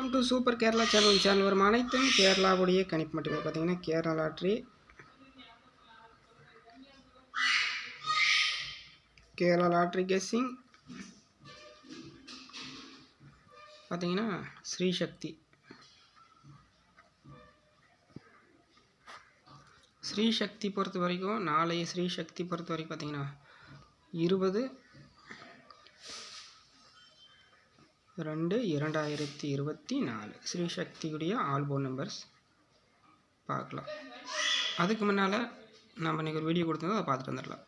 Welcome to super Kerala channel channel வரும் அனைத்தும் கேரளாவுடைய கணிப்பு மட்டுமே பார்த்தீங்கன்னா Kerala lottery. Kerala lottery guessing பார்த்தீங்கன்னா ஸ்ரீசக்தி ஸ்ரீசக்தி பொறுத்த வரைக்கும் நாளைய ஸ்ரீசக்தி பொறுத்த வரைக்கும் பார்த்தீங்கன்னா இருபது ரெண்டு இரண்டாயிரத்தி இருபத்தி நாலு. ஸ்ரீசக்தியுடைய ஆல்போன் நம்பர்ஸ் பார்க்கலாம். அதுக்கு முன்னால் நம்ம இன்றைக்கி ஒரு வீடியோ கொடுத்துருந்தோம் அதை பார்த்துட்டு வந்துடலாம்.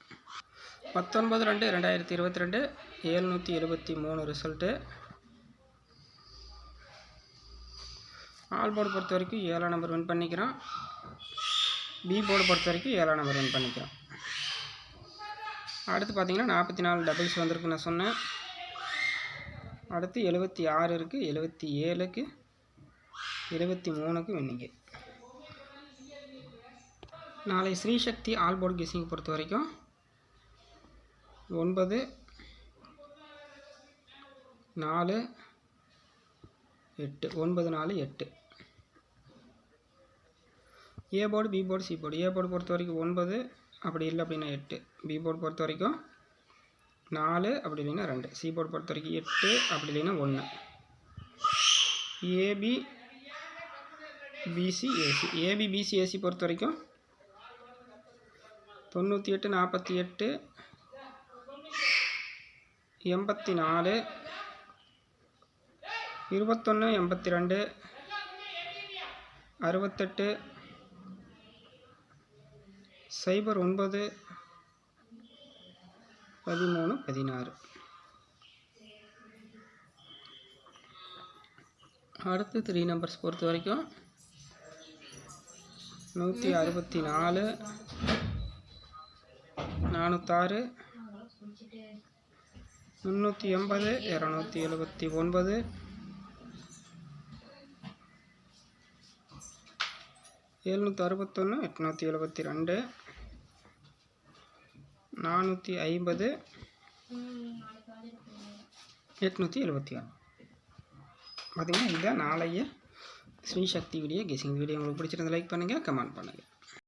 பத்தொன்பது ரெண்டு ரெண்டாயிரத்தி இருபத்தி ரெண்டு ஏழ்நூற்றி எழுபத்தி மூணு ரிசல்ட்டு ஆல் போர்டு பொறுத்த வரைக்கும் ஏழாம் நம்பர் வின் பண்ணிக்கிறோம் பி போர்டு பொறுத்த வரைக்கும் ஏழாம் நம்பர் வின் பண்ணிக்கிறோம் அடுத்து பார்த்திங்கன்னா நாற்பத்தி நாலு டபுள்ஸ் வந்திருக்கு நான் சொன்னேன். அடுத்து எழுபத்தி ஆறு இருக்குது எழுபத்தி ஏழுக்கு எழுபத்தி மூணுக்கு வின்னிங்க. நாளை ஸ்ரீசக்தி ஆல்போர்ட் கெஸிங் பொறுத்த வரைக்கும் ஒன்பது நாலு எட்டு ஒன்பது நாலு எட்டு. A board B board C board. A board பொறுத்த வரைக்கும் ஒன்பது அப்படி இல்லை அப்படின்னா எட்டு. பி போர்டு பொறுத்த வரைக்கும் நாலு அப்படி இல்லைன்னா ரெண்டு. சி போர்டு பொறுத்த வரைக்கும் எட்டு அப்படி இல்லைன்னா ஒன்று AB BC AC AB BC AC பொறுத்த வரைக்கும் தொண்ணூற்றி எட்டு நாற்பத்தி எட்டு எண்பத்தி நாலு இருபத்தொன்று எண்பத்தி ரெண்டு அறுபத்தெட்டு சைபர் ஒன்பது பதிமூணு பதினாறு. அடுத்து த்ரீ நம்பர்ஸ் பொறுத்த வரைக்கும் நூற்றி அறுபத்தி நாலு நானூற்றாறு முந்நூற்றி எண்பது இரநூத்தி எழுபத்தி ஒன்பது எழுநூற்றி அறுபத்தொன்று எட்நூற்றி எழுபத்தி ரெண்டு நானூற்றி ஐம்பது. எட்நூற்றி எழுபத்தி ஆறு. பார்த்தீங்கன்னா இதுதான் நாளைய ஸ்ரீசக்தி வீடியோ கெஸிங் வீடியோ. உங்களுக்கு பிடிச்சிருந்த லைக் பண்ணுங்கள் கமெண்ட் பண்ணுங்கள்